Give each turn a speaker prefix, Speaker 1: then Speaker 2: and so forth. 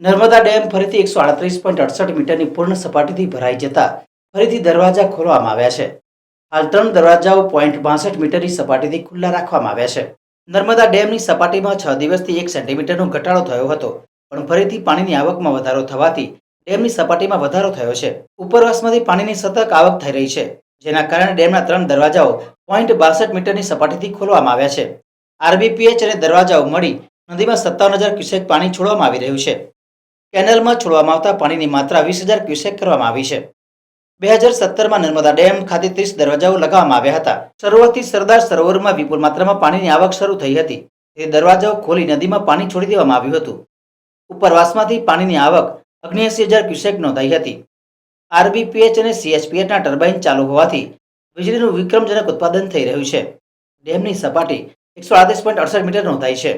Speaker 1: Narmada dam ફરીથી એકસો આડત્રીસ પોઈન્ટ અડસઠ મીટરની પૂર્ણ સપાટીથી ભરાઈ જતા ફરીથી દરવાજા ખોલવામાં આવ્યા છે. હાલ ત્રણ દરવાજાઓ પોઈન્ટ બાસઠ મીટરની સપાટીથી ખુલ્લા રાખવામાં આવ્યા છે. નર્મદા ડેમની સપાટીમાં છ દિવસથી એક સેન્ટીમીટરનો ઘટાડો થયો હતો, પણ ફરીથી પાણીની આવકમાં વધારો થવાથી ડેમની સપાટીમાં વધારો થયો છે. ઉપરવાસમાંથી પાણીની સતત આવક થઈ રહી છે, જેના કારણે ડેમના ત્રણ દરવાજાઓ પોઈન્ટ બાસઠ મીટરની સપાટીથી ખોલવામાં આવ્યા છે. આરબીપીએચ અને દરવાજાઓ મળી નદીમાં સત્તાવન હજાર ક્યુસેક પાણી છોડવામાં આવી રહ્યું છે. કેનલમાં છોડવામાં આવતા પાણીની માત્રા વીસ હજાર ક્યુસેક કરવામાં આવી છે. બે હજાર સત્તરમાં નર્મદા ડેમ ખાતે ત્રીસ દરવાજાઓ લગાવવામાં આવ્યા હતા. શરૂઆતથી સરદાર સરોવરમાં વિપુલ માત્રામાં પાણીની આવક શરૂ થઈ હતી. તે દરવાજાઓ ખોલી નદીમાં પાણી છોડી દેવામાં આવ્યું હતું. ઉપરવાસમાંથી પાણીની આવક અગ્નિએસી હજાર ક્યુસેક નોંધાઈ હતી. આરબીપીએચ અને સીએચપીએચના ટર્બાઇન ચાલુ હોવાથી વીજળીનું વિક્રમજનક ઉત્પાદન થઈ રહ્યું છે. ડેમની સપાટી એકસો આડત્રીસ પોઈન્ટ અડસઠ મીટર નોંધાઈ છે.